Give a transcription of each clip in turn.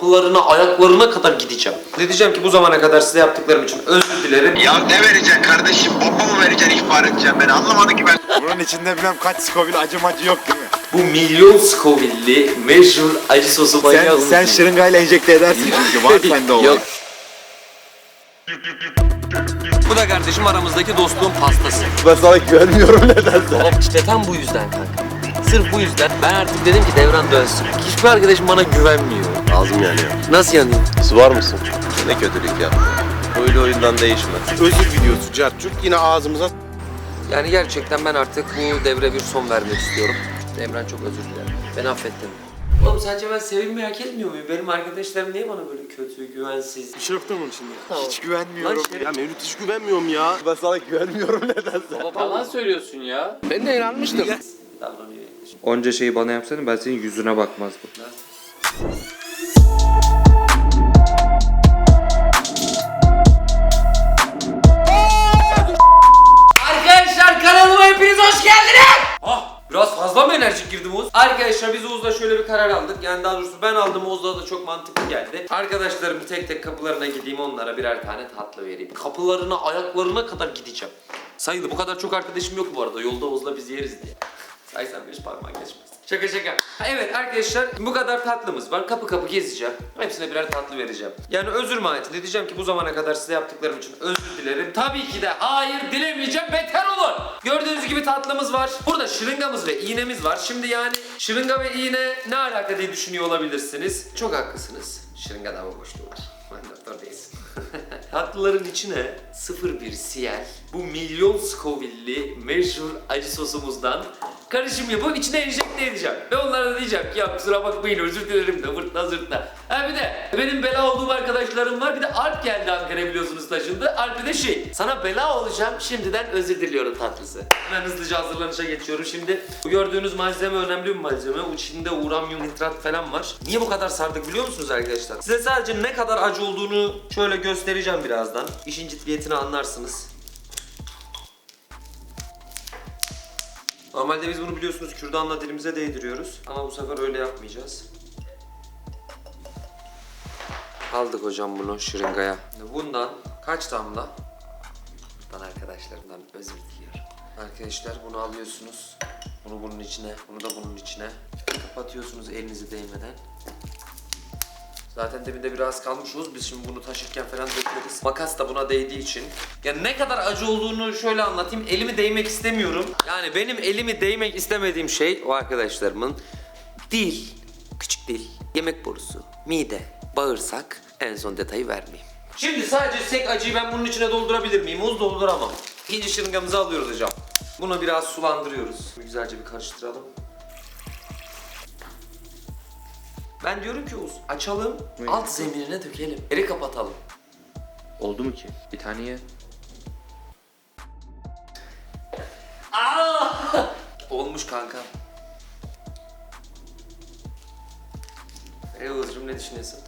kapılarına, ayaklarına kadar gideceğim. Ne diyeceğim ki bu zamana kadar size yaptıklarım için özür dilerim. Ya ne vereceksin kardeşim? Bomba mı vereceksin ihbar edeceksin beni? Anlamadım ki ben. Bunun içinde bilmem kaç Scoville acı macı yok değil mi? Bu milyon Scoville'li meşhur acı sosu Sen, manyağı sen şırıngayla enjekte edersin çünkü var sende o. Yok. Bu da kardeşim aramızdaki dostluğun pastası. Ben sana güvenmiyorum nedense. Oğlum işte tam bu yüzden kanka. Sırf bu yüzden ben artık dedim ki devran dönsün. Hiçbir arkadaşım bana güvenmiyor. Ağzım yanıyor. Nasıl yanayım? Su var mısın? Ne kötülük yaptı. Öyle oyundan değişmez. Özür videosu Cartçuk yine ağzımıza Yani gerçekten ben artık bu devre bir son vermek istiyorum. Devran çok özür dilerim. Beni affettin. Oğlum sence ben sevilmeyi hak etmiyor muyum? Benim arkadaşlarım niye bana böyle kötü, güvensiz? Bir şey yok bunun içinde. Hiç güvenmiyorum. Lan şey- Ya Mevlüt hiç güvenmiyorum ya. Ben sana güvenmiyorum nedense. Yalan söylüyorsun ya. Ben de inanmıştım. Davranıyor. Onca şeyi bana yapsaydın ben senin yüzüne bakmazdım. Arkadaşlar kanalıma hepiniz hoş geldiniz. Ah biraz fazla mı enerjik girdim Oğuz? Arkadaşlar biz Oğuz'la şöyle bir karar aldık. Yani daha doğrusu ben aldım Oğuz'la da çok mantıklı geldi. Arkadaşlarım tek tek kapılarına gideyim onlara birer tane tatlı vereyim. Kapılarına ayaklarına kadar gideceğim. Sayılı bu kadar çok arkadaşım yok bu arada. Yolda Oğuz'la biz yeriz diye. Saysan beş parmağın geçmez. Şaka şaka. Evet arkadaşlar bu kadar tatlımız var. Kapı kapı gezeceğim. Hepsine birer tatlı vereceğim. Yani özür mahiyetinde diyeceğim ki bu zamana kadar size yaptıklarım için özür dilerim. Tabii ki de hayır dilemeyeceğim beter olur. Gördüğünüz gibi tatlımız var. Burada şırıngamız ve iğnemiz var. Şimdi yani şırınga ve iğne ne alaka diye düşünüyor olabilirsiniz. Çok haklısınız. Şırıngada mı boşluğu var? Ben doktor değilsin. Tatlıların içine 01 siyel bu milyon Scoville'li meşhur acı sosumuzdan karışım yapıp içine enjekte edeceğim. Ve onlara da diyeceğim ki ya kusura bakmayın özür dilerim de vırtla zırtla. Ha bir de benim bela olduğum arkadaşlarım var. Bir de Alp geldi Ankara biliyorsunuz taşındı. Alp'e de şey sana bela olacağım şimdiden özür diliyorum tatlısı. Hemen hızlıca hazırlanışa geçiyorum. Şimdi bu gördüğünüz malzeme önemli bir malzeme. İçinde uranyum nitrat falan var. Niye bu kadar sardık biliyor musunuz arkadaşlar? Size sadece ne kadar acı olduğunu şöyle göstereceğim birazdan. İşin ciddiyetini anlarsınız. Normalde biz bunu biliyorsunuz kürdanla dilimize değdiriyoruz. Ama bu sefer öyle yapmayacağız. Aldık hocam bunu şırıngaya. Bundan kaç damla? Buradan arkadaşlarımdan özür diliyorum. Arkadaşlar bunu alıyorsunuz. Bunu bunun içine, bunu da bunun içine. Kapatıyorsunuz elinizi değmeden. Zaten dibinde biraz kalmışız. Biz şimdi bunu taşırken falan dökmeriz. Makas da buna değdiği için. Ya ne kadar acı olduğunu şöyle anlatayım. Elimi değmek istemiyorum. Yani benim elimi değmek istemediğim şey o arkadaşlarımın dil, küçük dil, yemek borusu, mide, bağırsak en son detayı vermeyeyim. Şimdi sadece sek acıyı ben bunun içine doldurabilir miyim? Uz dolduramam. İkinci şırıngamızı alıyoruz hocam. Bunu biraz sulandırıyoruz. Güzelce bir karıştıralım. Ben diyorum ki Uz açalım, alt zeminine dökelim. Yeri kapatalım. Oldu mu ki? Bir tane ye. Olmuş kanka. Ey Oğuz'cum ne düşünüyorsun?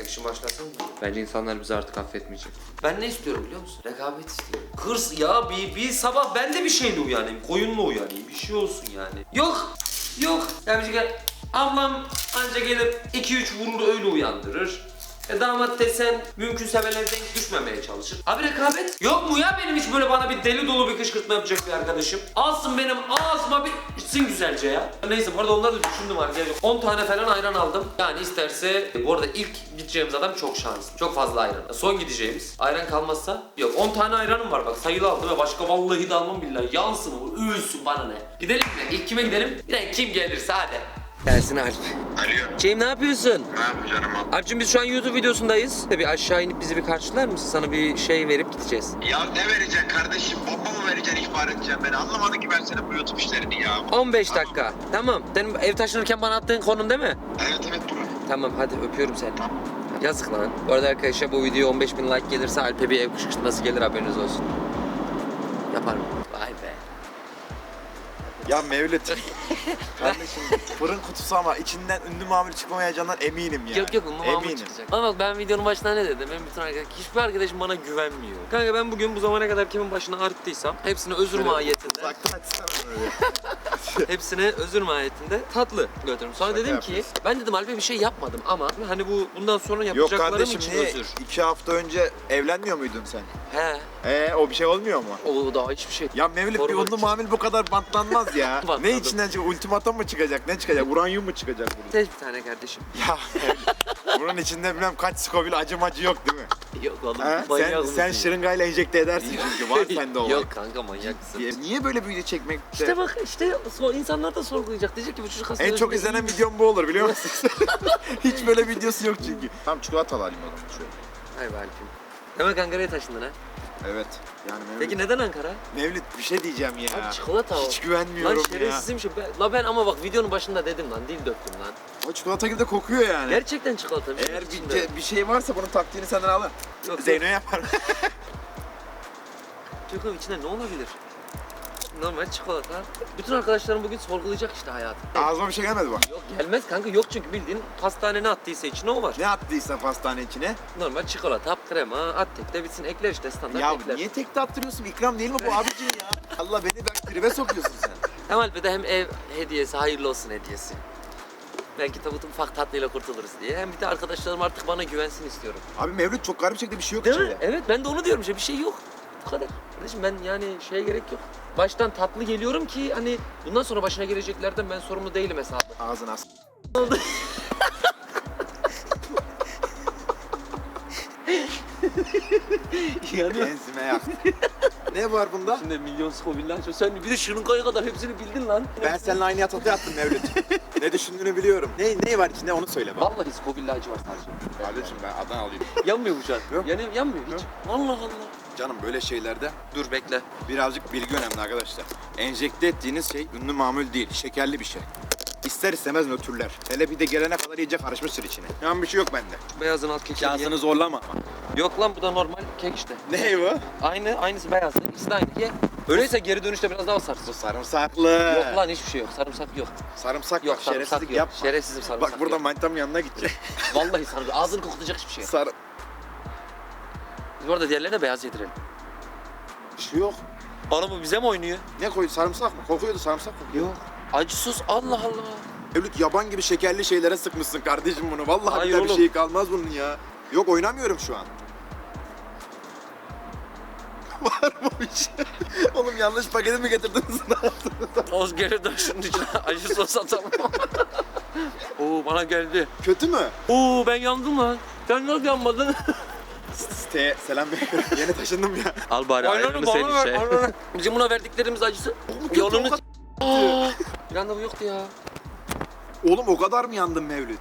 Action başlasın mı? Bence insanlar bizi artık affetmeyecek. Ben ne istiyorum biliyor musun? Rekabet istiyorum. Hırs ya bir, bir sabah ben de bir şeyle uyanayım. Koyunla uyanayım. Bir şey olsun yani. Yok. Yok. Ya bir şey Ablam anca gelip 2-3 vurur öyle uyandırır. E damat desen mümkünse evden hiç düşmemeye çalışır. Abi rekabet yok mu ya benim hiç böyle bana bir deli dolu bir kışkırtma yapacak bir arkadaşım? Alsın benim ağzıma bir içsin güzelce ya. Neyse bu arada onları da düşündüm arkadaşlar. 10 tane falan ayran aldım. Yani isterse bu arada ilk gideceğimiz adam çok şanslı. Çok fazla ayran. Son gideceğimiz. Ayran kalmazsa yok 10 tane ayranım var bak sayılı aldım ve başka vallahi de almam billahi. Yansın o ölsün bana ne. Gidelim mi? İlk kime gidelim? Bir de kim gelirse hadi. Gelsin Alp. Alo. Şeyim ne yapıyorsun? Ne yapacağım abi? Alp'cim biz şu an YouTube videosundayız. Tabii aşağı inip bizi bir karşılar mısın? Sana bir şey verip gideceğiz. Ya ne vereceksin kardeşim? Bomba mı vereceksin ihbar edeceksin beni? Anlamadım ki ben senin bu YouTube işlerini ya. 15 dakika. Tamam. Senin ev taşınırken bana attığın konum değil mi? Evet evet bro. Tamam hadi öpüyorum seni. Yazık lan. Bu arada arkadaşlar bu videoya 15 bin like gelirse Alp'e bir ev kışkırtması gelir haberiniz olsun. Yaparım. Vay be. Ya Mevlüt. Kardeşim fırın kutusu ama içinden ünlü mamul çıkmayacağından eminim ya. Yok yok mamul Eminim. çıkacak. Ama bak ben videonun başında ne dedim? Benim bütün arkadaş, hiçbir arkadaşım bana güvenmiyor. Kanka ben bugün bu zamana kadar kimin başını ağrıttıysam hepsine özür mahiyetinde, Uzaktan açsana öyle. hepsine özür mahiyetinde tatlı götürdüm. Sonra Şaka dedim ki yapıyorsun. ben dedim Alp'e bir şey yapmadım ama hani bu bundan sonra Yok yapacaklarım kardeşim için niye? özür. İki hafta önce evlenmiyor muydun sen? He. Ee o bir şey olmuyor mu? O daha hiçbir şey. Ya Mevlüt bir Korumak unlu için. mamul bu kadar bantlanmaz ya. Bantladım. ne içinden çıkacak? Ultimatom mu çıkacak? Ne çıkacak? Uranyum mu çıkacak burada? Tek bir tane kardeşim. Ya Mevlüt, bunun içinde bilmem kaç Scoville acımacı yok değil mi? Yok oğlum. Ha? manyak Sen, mısın sen ya? şırıngayla enjekte edersin çünkü var sende o. Yok kanka manyaksın. Ya Niye böyle bir video çekmekte? İşte bak işte so- insanlar da sorgulayacak. Diyecek ki bu çocuk aslında En çok izlenen videom bu olur biliyor musun? Hiç böyle videosu yok çünkü. Tam çikolata alayım o zaman şöyle. Hay be Alp'im. Demek Ankara'ya taşındın ha. Evet. Yani Mevlüt, Peki neden Ankara? Mevlüt bir şey diyeceğim ya. Abi çikolata o. Hiç güvenmiyorum Lan ya. şerefsizim şey. Ben- La ben ama bak videonun başında dedim lan dil döktüm lan. O çikolata gibi de kokuyor yani. Gerçekten çikolata. bir şey Eğer bir, bir şey varsa bunun taktiğini senden alın. Yok, Zeyno yapar. Yok oğlum içinde ne olabilir? Normal çikolata. Bütün arkadaşlarım bugün sorgulayacak işte hayatı. Ağzıma bir şey gelmedi bak. Yok gelmez kanka yok çünkü bildiğin pastane ne attıysa içine o var. Ne attıysa pastane içine. Normal çikolata, krema, at tek de bitsin ekler işte standart ya ekler. niye tekte attırıyorsun? İkram değil mi bu abicim ya? Allah beni bak tribe sokuyorsun sen. Hem Alp'e de hem ev hediyesi, hayırlı olsun hediyesi. Belki tabutun ufak tatlıyla kurtuluruz diye. Hem bir de arkadaşlarım artık bana güvensin istiyorum. Abi Mevlüt çok garip şekilde bir şey yok Değil mi? içinde. Evet ben de onu diyorum işte bir şey yok. Bu kadar. Kardeşim ben yani şeye gerek yok. Baştan tatlı geliyorum ki hani bundan sonra başına geleceklerden ben sorumlu değilim hesabı. Ağzına as. Yani Enzime yaktı. ne var bunda? Şimdi milyon Scoville'den çok. Sen bir de şırıngaya kadar hepsini bildin lan. Ben seninle aynı yatakta yattım Mevlüt. ne düşündüğünü biliyorum. Ne, ne var içinde onu söyle bana. Vallahi Scoville acı var sadece. Kardeşim ben Adana alayım. Yanmıyor bu can. Yok. Yani yanmıyor hiç. Allah Allah. Canım böyle şeylerde Dur bekle. birazcık bilgi önemli arkadaşlar. Enjekte ettiğiniz şey ünlü mamul değil, şekerli bir şey. İster istemez nötrler. Hele bir de gelene kadar iyice karışmıştır içine. Yani bir şey yok bende. Beyazın alt keki. Şansını zorlama. Yok lan bu da normal kek işte. Ne bu? Aynı, aynısı beyazlı. İkisi de aynı. Ye. Öyleyse geri dönüşte biraz daha sarsın. Sarımsaklı. Yok lan hiçbir şey yok. Sarımsak yok. Sarımsak Yok bak sarımsak şerefsizlik yok. yapma. Şerefsizim sarımsak Bak burada yok. yanına gideceğim. Vallahi sarımsak. Ağzını kokutacak hiçbir şey yok. Sar... Biz bu arada diğerlerine beyaz yedirelim. Bir şey yok. Bana bu bize mi oynuyor? Ne koydu? Sarımsak mı? Kokuyordu sarımsak kokuyor. Yok. Acı sos Allah Allah. Evlit yaban gibi şekerli şeylere sıkmışsın kardeşim bunu. Vallahi Hayır bir oğlum. şey kalmaz bunun ya. Yok oynamıyorum şu an. Var mı bir şey? Oğlum yanlış paketi mi getirdiniz? Oz geri dön şunun içine acı sos atalım. Oo bana geldi. Kötü mü? Oo ben yandım lan. Sen nasıl yanmadın? Te selam veriyorum. Yeni taşındım ya. Al bari ayrını senin şey. Bizim buna verdiklerimiz acısı. Yolunu... kadar Aa, Bir anda bu yoktu ya. Oğlum o kadar mı yandın Mevlüt?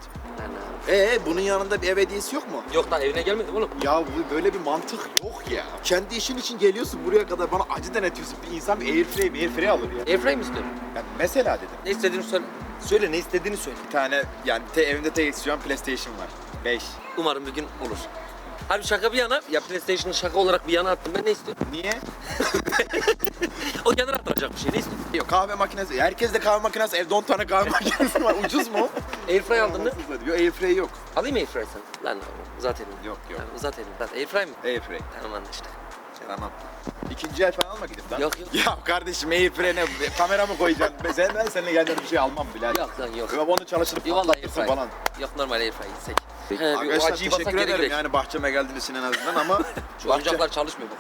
Ee bunun yanında bir ev hediyesi yok mu? Yok lan evine gelmedim oğlum. Ya bu böyle bir mantık yok ya. Kendi işin için geliyorsun buraya kadar bana acı denetiyorsun. Bir insan bir airframe, airframe alır ya. Airframe mi istiyorsun? Yani mesela dedim. Ne istediğini söyle. Söyle ne istediğini söyle. Bir tane yani te, evimde tek an PlayStation var. 5. Umarım bir gün olur. Harbi şaka bir yana, ya PlayStation'ı şaka olarak bir yana attım. Ben ne istiyorum? Niye? O kenara attıracak bir şey. Ne istiyorsun? Yok kahve makinesi. Herkes de kahve makinesi. Evde 10 tane kahve makinesi var. Ucuz mu? Airfryer aldın mı? Yok airframe yok. Alayım mı Airfryer sen? Lan uzat elini. Yok yok. Tamam, uzat elini. Lan Airfryer mi? Airframe. Tamam anlaştık. Tamam. İkinci el falan alma gidip lan. Yok, yok. Ya kardeşim airframe'e kamera mı koyacaksın? Ben, sen, ben seninle geldiğim bir şey almam bile. Yok lan yok. Yok onu çalıştırıp Yok vallahi patlatırsın falan. Yok normal Airfryer gitsek. He, bir o Arkadaşlar acıyı teşekkür ederim gidelim. yani bahçeme geldiniz en azından ama Şu oyuncaklar çalışmıyor bak.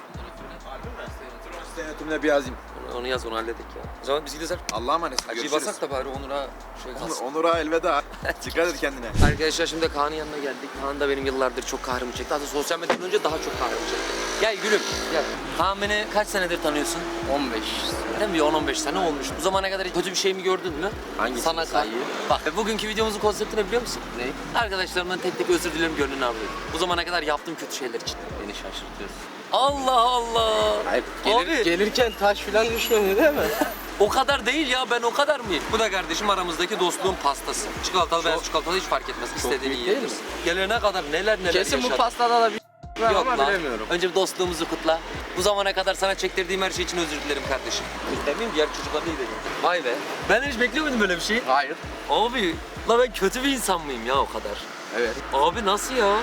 Denetimde bir yazayım. Onu, yaz onu halledik ya. O zaman biz gidelim. Allah'a emanet. Acıyı Görüşürüz. basak da bari Onur'a şey kalsın. Onur'a elveda. Dikkat et kendine. Arkadaşlar şimdi Kaan'ın yanına geldik. Kaan da benim yıllardır çok kahrımı çekti. Hatta sosyal medyadan önce daha çok kahrımı çekti. Gel gülüm gel. Kaan beni kaç senedir tanıyorsun? 15. Değil mi? Bir 10-15 sene olmuş. Bu zamana kadar kötü bir şey mi gördün mü? Hangisini Sana sayayım? Bak bugünkü videomuzun konsepti ne biliyor musun? Ne? Arkadaşlarımdan tek tek özür dilerim gönlünü alıyorum. Bu zamana kadar yaptığım kötü şeyler için. Beni şaşırtıyorsun. Allah Allah. Hayır, Abi. gelirken taş filan düşmedi değil mi? O kadar değil ya ben o kadar mıyım? Bu da kardeşim aramızdaki dostluğun pastası. Çikolatalı beyaz çikolatalı hiç fark etmez. İstediğini büyük değil yiyebilirsin. Gelene kadar neler neler Kesin bu yaşadık. pastada da bir var Yok ama lan. bilemiyorum. Önce bir dostluğumuzu kutla. Bu zamana kadar sana çektirdiğim her şey için özür dilerim kardeşim. Demeyeyim diğer çocuklar değil dedim. Vay be. Ben hiç bekliyor muydum böyle bir şey? Hayır. Abi, la ben kötü bir insan mıyım ya o kadar? Evet. Abi nasıl ya?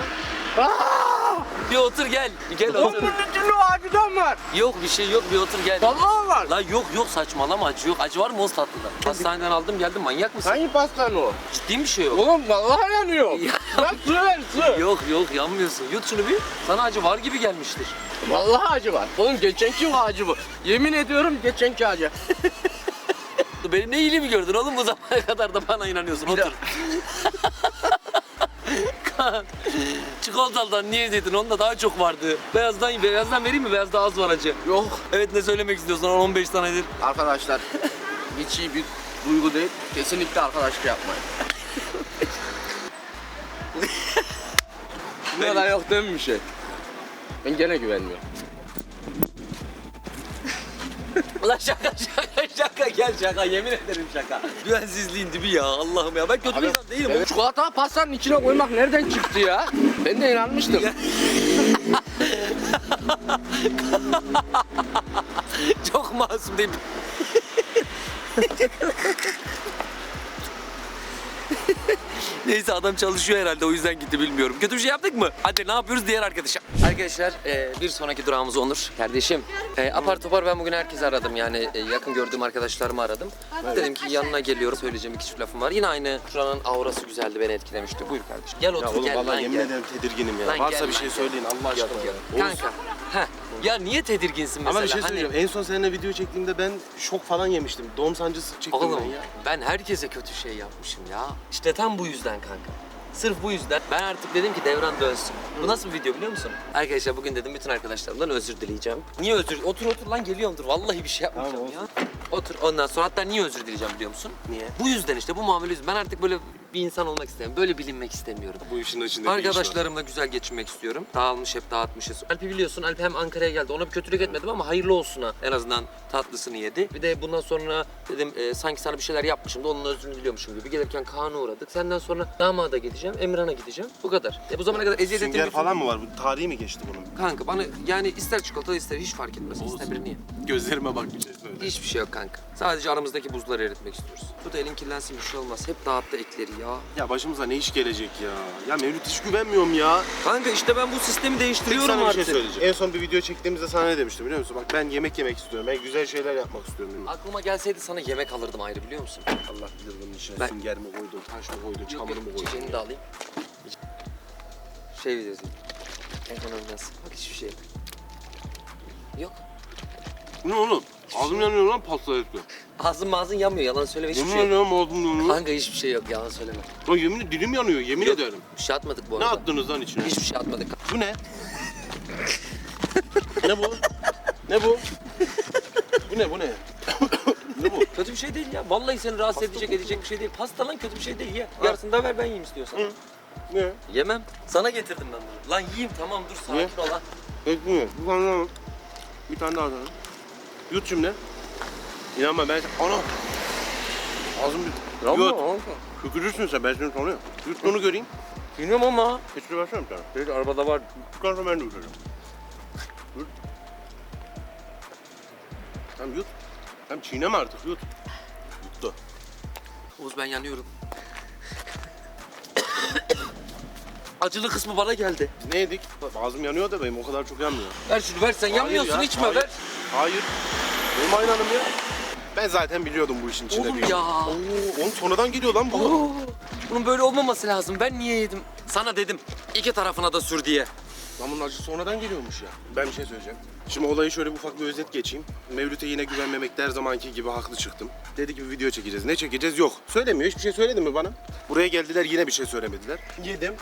Bir otur gel. Gel otur. Türlü acıdan var. Yok bir şey yok bir otur gel. Vallahi var. La yok yok saçmalama acı yok. Acı var mı o tatlıda? Hastaneden aldım geldim manyak mısın? Hangi pastan o? Ciddi bir şey yok. Oğlum vallahi yanıyor. Ya. Bak su ver su. Yok yok yanmıyorsun. Yut şunu bir. Sana acı var gibi gelmiştir. Vallahi acı var. Oğlum geçenki acı bu. Yemin ediyorum geçenki acı. Benim ne iyiliğimi gördün oğlum bu zamana kadar da bana inanıyorsun. Otur. Çikolatalıdan niye yedin? Onda daha çok vardı. Beyazdan, beyazdan vereyim mi? Beyazda az var acı. Yok. Evet ne söylemek istiyorsun? 15 tanedir. Arkadaşlar hiç iyi bir duygu değil. Kesinlikle arkadaşlık yapmayın. Ne lan yok değil mi bir şey? Ben gene güvenmiyorum. Ulan şaka şaka şaka gel şaka yemin ederim şaka. Güvensizliğin dibi ya Allah'ım ya ben kötü bir insan değilim. Evet. Çikolata pastanın içine koymak nereden çıktı ya? Ben de inanmıştım. Çok masum değil. Neyse adam çalışıyor herhalde o yüzden gitti bilmiyorum. Kötü bir şey yaptık mı? Hadi ne yapıyoruz diğer arkadaşa. Arkadaşlar e, bir sonraki durağımız Onur. Kardeşim e, apar topar ben bugün herkesi aradım yani e, yakın gördüğüm arkadaşlarımı aradım. Dedim ki yanına geliyorum söyleyeceğim iki çift lafım var. Yine aynı şuranın aurası güzeldi beni etkilemişti. Buyur kardeşim. Gel otur Ya oğlum gel vallahi lan yemin gel. ederim tedirginim ya. Lan Varsa gel bir lan şey gel. söyleyin Allah aşkına. yok. Oğuz, Kanka. Heh. Ya niye tedirginsin mesela? Ama bir şey Hani- söyleyeceğim. En son seninle video çektiğimde ben şok falan yemiştim. Doğum sancısı çektim Oğlum ben ya. ben herkese kötü şey yapmışım ya. İşte tam bu yüzden kanka. Sırf bu yüzden ben artık dedim ki devran dönsün. Bu nasıl bir video biliyor musun? Arkadaşlar bugün dedim bütün arkadaşlarımdan özür dileyeceğim. Niye özür? Otur otur lan geliyorum dur. Vallahi bir şey yapmayacağım Tamam, ya. Otur ondan sonra hatta niye özür dileyeceğim biliyor musun? Niye? Bu yüzden işte bu muamele yüzünden. Ben artık böyle bir insan olmak istemiyorum. Böyle bilinmek istemiyorum. Bu işin içinde bir iş var. Arkadaşlarımla güzel geçinmek istiyorum. Dağılmış hep dağıtmışız. Alp'i biliyorsun. Alp hem Ankara'ya geldi. Ona bir kötülük etmedim ama hayırlı olsuna en azından tatlısını yedi. Bir de bundan sonra dedim e, sanki sana bir şeyler yapmışım da onun özrünü diliyormuşum gibi. Gelirken Kaan'a uğradık. Senden sonra damada gideceğim. Emirhan'a gideceğim. Bu kadar. E, bu zamana kadar eziyet ettiğim Sünger bir- falan mı var? Bu tarihi mi geçti bunun? Kanka bana yani ister çikolata ister hiç fark etmez. İster birini ye. Gözlerime bak bir şey söyle. Hiçbir şey yok kanka. Sadece aramızdaki buzları eritmek istiyoruz. Bu da elin kirlensin bir şey olmaz. Hep dağıttı ekleri ya. Ya başımıza ne iş gelecek ya? Ya Mevlüt hiç güvenmiyorum ya. Kanka işte ben bu sistemi Tek değiştiriyorum sana bir artık. şey söyleyeceğim. En son bir video çektiğimizde sana ne demiştim biliyor musun? Bak ben yemek yemek istiyorum. Ben güzel şeyler yapmak istiyorum. dedim. Aklıma gelseydi sana yemek alırdım ayrı biliyor musun? Allah bilir bunun içine Ben- sünger mi koydun, taş mı koydun, çamur mu koydun? çiçeğini de alayım. Şey videosu. Ekonomiden. Bak hiçbir şey yok. Yok. Bu ne oğlum? Ağzım yanıyor lan pasta etme. Ağzın ağzın yanmıyor yalan söyleme hiçbir Yemin şey yok. ediyorum ağzım yanıyor. Kanka hiçbir şey yok yalan söyleme. Lan yemin dilim yanıyor yemin Yok, ederim. Bir şey atmadık bu Ne arada. attınız lan içine? Hiçbir şey atmadık. Bu ne? ne bu? Ne bu? bu ne bu ne? ne bu? Kötü bir şey değil ya. Vallahi seni rahatsız edecek edecek bir şey değil. Pasta lan kötü bir şey değil ya. Yarısını da ver ben yiyeyim istiyorsan. Hı. Ne? Yemem. Sana getirdim ben bunu. Lan yiyeyim tamam dur sakin Ye. ol lan. Ekmeği. Bir tane daha. Bir tane daha sana. Yut şimdi. İnanma ben... Ana! Ağzım bir... Yut. Kükürürsün sen ben seni tanıyorum. Yut bunu göreyim. Bilmiyorum ama. Peçete versene bir tane. Evet arabada var. Çıkarsa ben de yutacağım. Yut. Tamam yut. Tamam çiğneme artık yut. Yuttu. Oğuz ben yanıyorum. Acılı kısmı bana geldi. Ne yedik? Ağzım yanıyor da benim o kadar çok yanmıyor. Ver şunu ver sen yanmıyorsun ya, içme hayır. ver. Hayır. Benim aynı hanım ya. Ben zaten biliyordum bu işin içinde. Oğlum bir- ya. Oo, oğlum sonradan geliyor lan bu. Oo, bunun böyle olmaması lazım. Ben niye yedim? Sana dedim. iki tarafına da sür diye. Lan bunun acısı sonradan geliyormuş ya. Ben bir şey söyleyeceğim. Şimdi olayı şöyle bir ufak bir özet geçeyim. Mevlüt'e yine güvenmemekte her zamanki gibi haklı çıktım. Dedi ki bir video çekeceğiz. Ne çekeceğiz? Yok. Söylemiyor. Hiçbir şey söyledi mi bana? Buraya geldiler yine bir şey söylemediler. Yedim.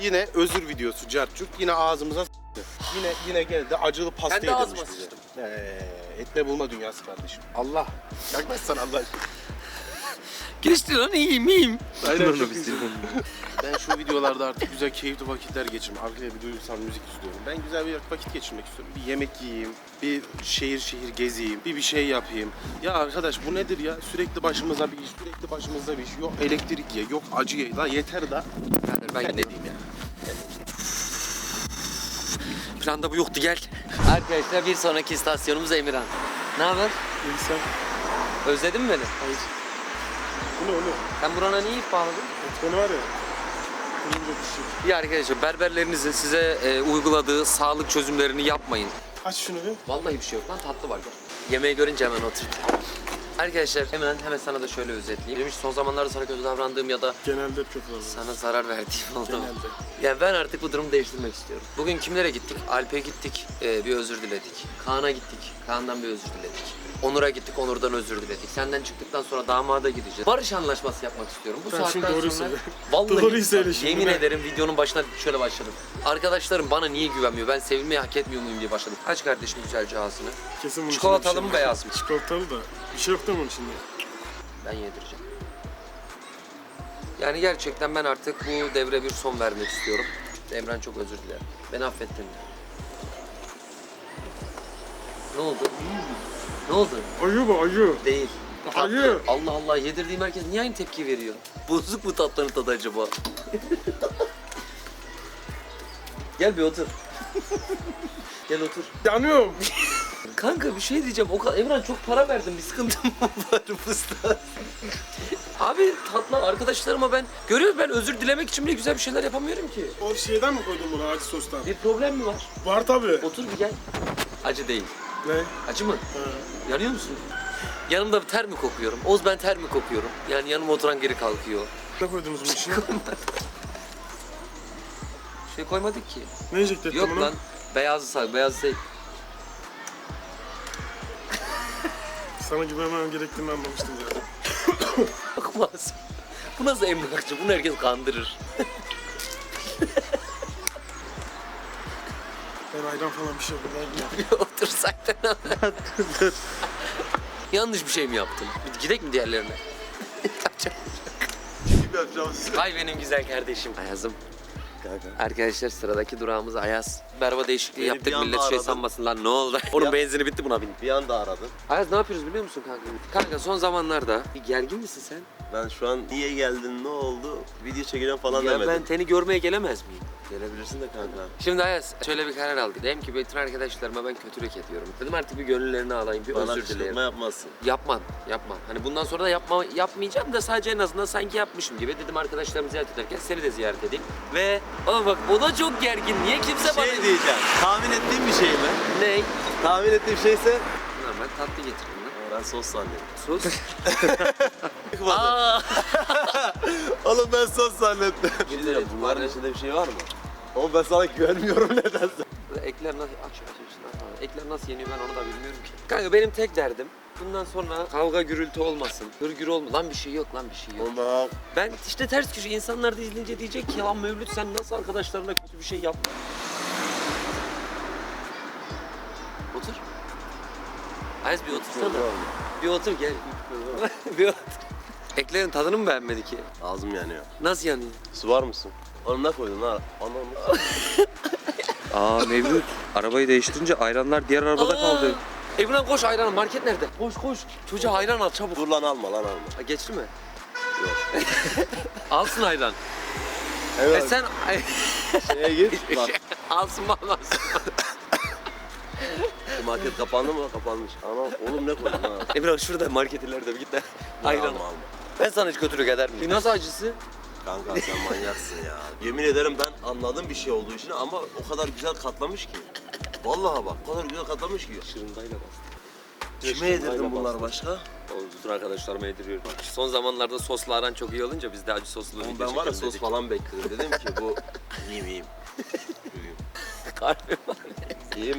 Yine özür videosu cartçuk. Yine ağzımıza s**tı. Yine yine geldi acılı pasta Ben de yedirmiş ağzıma bize. sıçtım. Ee, etme bulma dünyası kardeşim. Allah. Yaklaşsan Allah aşkına. Geçti lan iyiyim iyiyim. Aynen çok üzüldüm. Ben şu videolarda artık güzel keyifli vakitler geçirmek, arkaya bir duygusal müzik istiyorum. Ben güzel bir vakit geçirmek istiyorum. Bir yemek yiyeyim, bir şehir şehir gezeyim, bir bir şey yapayım. Ya arkadaş bu nedir ya? Sürekli başımıza bir iş, sürekli başımıza bir iş. Yok elektrik ye, yok acı ye. Lan yeter da. Ben, ben ne diyeyim ya? Planda bu yoktu gel. Arkadaşlar bir sonraki istasyonumuz Emirhan. Ne haber? İnsan. Özledin mi beni? Hayır. Bu ne o ne? Sen burana niye ip bağladın? Etkeni var ya. Düşecek. Bir arkadaşlar berberlerinizin size e, uyguladığı sağlık çözümlerini yapmayın. Aç şunu bir. Vallahi bir şey yok lan tatlı var. Yemeği görünce hemen otur. Arkadaşlar hemen hemen sana da şöyle özetleyeyim. Hiç son zamanlarda sana kötü davrandığım ya da Genelde hep kötü olur. sana zarar verdiğim oldu. Genelde. Yani ben artık bu durumu değiştirmek istiyorum. Bugün kimlere gittik? Alp'e gittik, e, bir özür diledik. Kaan'a gittik, Kaan'dan bir özür diledik. Onur'a gittik, Onur'dan özür diledik. Senden çıktıktan sonra damada gideceğiz. Barış anlaşması yapmak istiyorum. Bu Ben saatten şimdi doğruyu sonra... Vallahi Doğruyu söyle bak, şimdi Yemin be. ederim videonun başına şöyle başladım. Arkadaşlarım bana niye güvenmiyor? Ben sevilmeyi hak etmiyor muyum diye başladım. Aç kardeşim güzelce ağzını. Kesin bunun Çikolatalı içinde bir mı, şey var. beyaz mı? Çikolatalı da. Bir şey yok değil mi bunun içinde? Ben yedireceğim. Yani gerçekten ben artık bu devre bir son vermek istiyorum. Emran çok özür dilerim. Beni affettin. Ne oldu? Ne oldu? Ayı bu ayı. Değil. Hayır. Allah Allah yedirdiğim herkes niye aynı tepki veriyor? Bozuk mu tatların tadı acaba? Gel bir otur. Gel otur. Yanıyorum. Kanka bir şey diyeceğim. O kadar Emran çok para verdim. Bir sıkıntım mı var fıstığa? Abi tatlı arkadaşlarıma ben görüyorum ben özür dilemek için bile güzel bir şeyler yapamıyorum ki. O şeyden mi koydun bunu acı sostan? Bir problem mi var? Var tabi. Otur bir gel. Acı değil. Ne? Acı mı? Ha. Yanıyor musun? Yanımda bir ter mi kokuyorum? Oz ben ter mi kokuyorum? Yani yanıma oturan geri kalkıyor. Ne koydunuz bunun içine? Şey koymadık ki. ne ettin Yok bunu? lan. Beyazı say, beyazı say. Sana güvenmem gerektiğini anlamıştım zaten. Bakmaz. Bu nasıl emlakçı? Bunu herkes kandırır. Ben ayran falan bir şey yapayım. Otur zaten. Yanlış bir şey mi yaptım? Bir Gidek mi diğerlerine? Ay benim güzel kardeşim. Ayaz'ım. Arkadaşlar sıradaki durağımız Ayaz. Berba değişikliği Beni yaptık bir anda millet şey aradın. sanmasın lan ne oldu? Onun benzini bitti buna bin. Bir anda aradın. Ayaz ne yapıyoruz biliyor musun kanka? Kanka son zamanlarda bir gergin misin sen? Ben şu an niye geldin, ne oldu, video çekeceğim falan ya demedim. ben seni görmeye gelemez miyim? Gelebilirsin de kanka. Şimdi Ayaz şöyle bir karar aldık. Dedim ki bütün arkadaşlarıma ben kötülük ediyorum. Dedim artık bir gönüllerini alayım, bir Bana özür kışkırtma dileyim. yapmazsın. Yapma, yapma. Hani bundan sonra da yapma, yapmayacağım da sadece en azından sanki yapmışım gibi. Dedim arkadaşlarımı ziyaret ederken seni de ziyaret edeyim. Ve ama bak o da çok gergin. Niye kimse bana... Şey diyeceğim, tahmin ettiğim bir şey mi? Ne? Tahmin ettiğim şeyse Normal tatlı getirdim. Ben sos zannettim. Sus. Aa! Oğlum ben sos zannettim. Şimdi Bunların bunların içinde bir şey var mı? Ama ben sana güvenmiyorum nedense. ekler nasıl... Aç aç. Ekler nasıl yeniyor ben onu da bilmiyorum ki. Kanka benim tek derdim Bundan sonra kavga gürültü olmasın. Hırgür olma. Lan bir şey yok lan bir şey yok. Ondan Ben işte ters köşe insanlar da izleyince diyecek ki lan Mevlüt sen nasıl arkadaşlarına kötü bir şey yapma. Ayaz bir otursana. Bir otur gel. bir otur. Eklerin tadını mı beğenmedi ki? ağzım yanıyor. Nasıl yanıyor? Su var mısın? Oğlum ne koydun ha? Anam. Aa Mevlüt. Arabayı değiştirince ayranlar diğer arabada kaldı. Emran koş ayran market nerede? Koş koş. Çocuğa ayran al çabuk. Dur lan alma lan alma. Ha, Geçti mi? Alsın ayran. E Evet. sen Şeye git. Bak alsın almasın. Market kapandı mı? Kapanmış. Anam oğlum ne koydun ha? Emran şurada market ileride bir git de ayran Alma al. alma. Ben sana hiç kötülük eder miyim? Nasıl acısı? Kanka sen manyaksın ya. Yemin ederim ben anladım bir şey olduğu için ama o kadar güzel katlamış ki. Vallahi bak o kadar güzel katlamış ki. Şırındayla bastı. Kime yedirdin bunlar başka? Oğlum bütün arkadaşlarıma yediriyorum. Son zamanlarda sosla aran çok iyi olunca biz de acı soslu Oğlum video ben var ya çekelim sos dedik. falan bekledim. Dedim ki bu yiyeyim yiyeyim. Yiyeyim.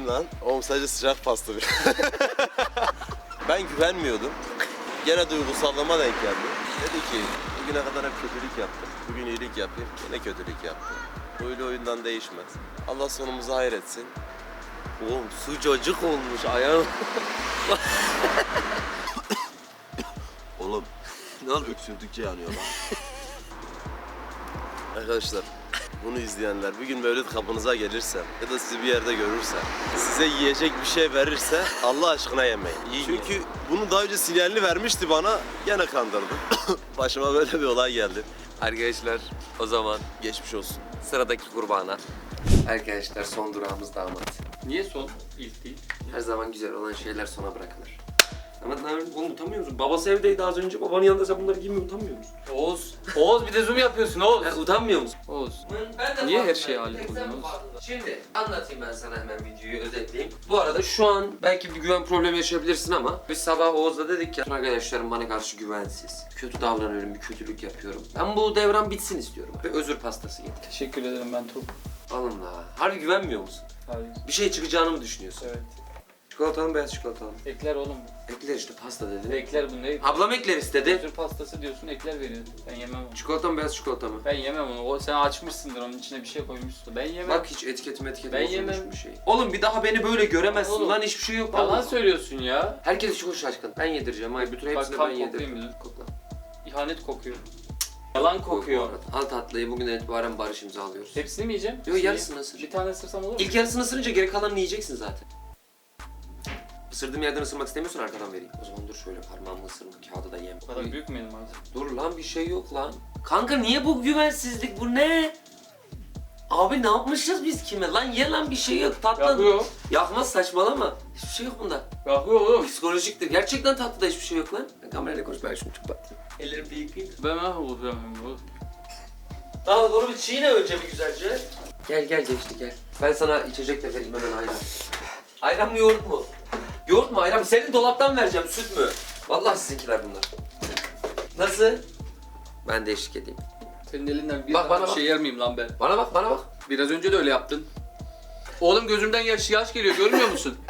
Yiyeyim lan. Oğlum sadece sıcak pasta bir. ben güvenmiyordum. Gene duygusallığıma denk geldi. Dedi ki bugüne kadar hep kötülük yaptım. Bugün iyilik yapayım. Yine kötülük yaptım. Böyle oyundan değişmez. Allah sonumuzu hayretsin. Oğlum sucacık olmuş ayağım. Oğlum ne oldu? öksürdükçe yanıyor lan. Arkadaşlar bunu izleyenler bir gün Mevlüt kapınıza gelirse ya da sizi bir yerde görürse size yiyecek bir şey verirse Allah aşkına yemeyin. Çünkü bunu daha önce sinyalini vermişti bana gene kandırdı. Başıma böyle bir olay geldi. Arkadaşlar o zaman Geçmiş olsun. sıradaki kurbana. Arkadaşlar son durağımız damat. Niye son? İlk değil. Her zaman güzel olan şeyler sona bırakılır. Ama ne yapayım? Oğlum utanmıyor musun? Babası evdeydi az önce. Babanın yanında sen bunları giymiyor utanmıyor musun? Oğuz. Oğuz bir de zoom yapıyorsun Oğuz. Ya, utanmıyor musun? Oğuz. Ben de Niye her şeye alet oluyorsun? Şimdi anlatayım ben sana hemen videoyu özetleyeyim. Bu arada şu an belki bir güven problemi yaşayabilirsin ama biz sabah Oğuz'la dedik ki arkadaşlarım bana karşı güvensiz. Kötü davranıyorum, bir kötülük yapıyorum. Ben bu devran bitsin istiyorum. Ve özür pastası getir. Teşekkür ederim ben top. Alın la. Harbi güvenmiyor musun? Hayır. Bir şey çıkacağını mı düşünüyorsun? Evet. Çikolatalı mı beyaz çikolatalı mı? Ekler oğlum. Ekler işte pasta dedin. Ekler bu ne? Ablam ekler istedi. Özür pastası diyorsun ekler veriyorsun. Ben yemem onu. Çikolata mı beyaz çikolata mı? Ben yemem onu. O sen açmışsındır onun içine bir şey koymuşsun. Ben yemem. Bak hiç etiketim etiketim Ben yemem. bir şey. Oğlum bir daha beni böyle göremezsin Oğlum. lan hiçbir şey yok. Yalan Vallahi. söylüyorsun ya. Herkes çok şaşkın. Ben yedireceğim. Hayır bütün Bak hepsini kan ben koklayayım yedireceğim. bir. Kokla. İhanet kokuyor. Yalan kokuyor. Al tatlıyı bugün itibaren barış imzalıyoruz. Hepsini mi yiyeceğim? Yok, yarısını ısır. Bir tane ısırsam olur mu? İlk yarısını ısırınca geri kalanını yiyeceksin zaten. Isırdığım yerden ısırmak istemiyorsan arkadan vereyim. O zaman dur şöyle parmağımı ısırma kağıdı da yem. Bu kadar büyük mü benim ağzım? Dur lan bir şey yok lan. Kanka niye bu güvensizlik bu ne? Abi ne yapmışız biz kime? Lan ye lan bir şey yok tatlı. Yakıyor. Yakmaz saçmalama. Hiçbir şey yok bunda. Yakıyor oğlum. Psikolojiktir. Gerçekten tatlıda hiçbir şey yok lan. Ben kamerayla konuş ben şunu çok Ellerimi bir yıkayayım. Ben mahvolacağım. oğlum. Daha doğru bir çiğne önce bir güzelce. Gel gel geçti gel. Ben sana içecek de vereyim hemen ayran. Ayran mı yoğurt mu? Yoğurt mu ayran mı? Senin dolaptan vereceğim süt mü? Vallahi sizinkiler bunlar. Nasıl? Ben de eşlik edeyim. Senin elinden bir Bak, bana bir bak. şey yer miyim lan ben? Bana bak bana bak. Biraz önce de öyle yaptın. Oğlum gözümden yaş, yaş geliyor görmüyor musun?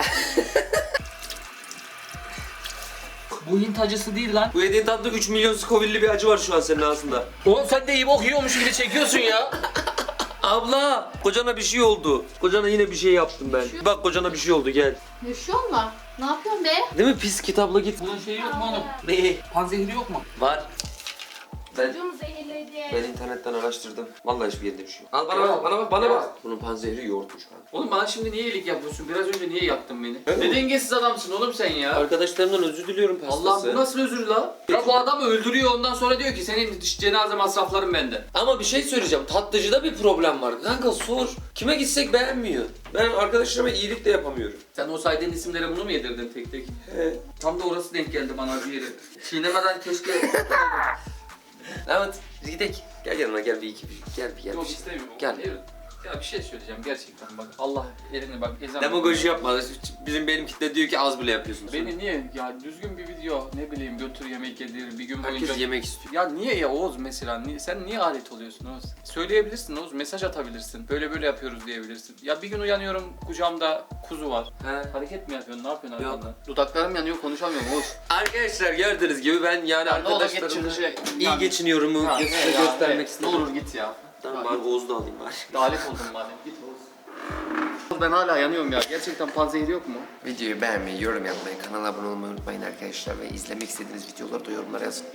Bu Hint acısı değil lan. Bu yediğin tatlı 3 milyon Scoville'li bir acı var şu an senin ağzında. Oğlum sen de iyi bok yiyormuş gibi çekiyorsun ya. Abla kocana bir şey oldu. Kocana yine bir şey yaptım ben. Bak kocana bir şey oldu gel. Yaşıyor mu? Ne yapıyorsun be? Değil mi pis kitapla git. Bunun şeyi yok mu oğlum? Ne? Panzehiri yok mu? Var. Ben Çocuğumu zehirledi. Ben internetten araştırdım. Vallahi hiçbir yerinde bir şey yok. Al bana bak, bana bak, bana bak. Bunun panzehri yoğurtmuş kanka. Oğlum bana şimdi niye iyilik yapıyorsun? Biraz önce niye yaktın beni? Ne dengesiz adamsın oğlum sen ya. Arkadaşlarımdan özür diliyorum pastası. Allah bu nasıl özür la? Ya bu adamı öldürüyor ondan sonra diyor ki senin cenaze masrafların bende. Ama bir şey söyleyeceğim. Tatlıcıda bir problem var. Kanka sor. Kime gitsek beğenmiyor. Ben arkadaşlarıma iyilik de yapamıyorum. Sen o saydığın isimlere bunu mu yedirdin tek tek? He. Tam da orası denk geldi bana bir yeri. Çiğnemeden keşke... Evet, gidelim. Gel yanıma gel bir iki bir gel bir gel. Yok bir şey. istemiyorum. Gel. Hayır. Ya bir şey söyleyeceğim gerçekten bak. Allah elini bak ezan. Demagoji yapma. Bizim benim kitle diyor ki az bile yapıyorsun. Beni niye ya düzgün bir video ne bileyim götür yemek yedir bir gün boyunca. Herkes yemek istiyor. Ya niye ya Oğuz mesela niye, sen niye alet oluyorsun Oğuz? Söyleyebilirsin Oğuz mesaj atabilirsin. Böyle böyle yapıyoruz diyebilirsin. Ya bir gün uyanıyorum kucağımda kuzu var. He. Hareket mi yapıyorsun ne yapıyorsun Yok. arkandan? Dudaklarım yanıyor konuşamıyorum Oğuz. Arkadaşlar gördüğünüz gibi ben yani Ya ne olur git arkadaşlarımla şey- iyi Yani- geçiniyorum mu ya, göstermek ne istedim. olur git ya. Tamam bari Oğuz'u da alayım bari. Lalet oldum madem git Oğuz. Ben hala yanıyorum ya. Gerçekten panzehir yok mu? Videoyu beğenmeyi, yorum yapmayı, kanala abone olmayı unutmayın arkadaşlar ve izlemek istediğiniz videoları da yorumlara yazın.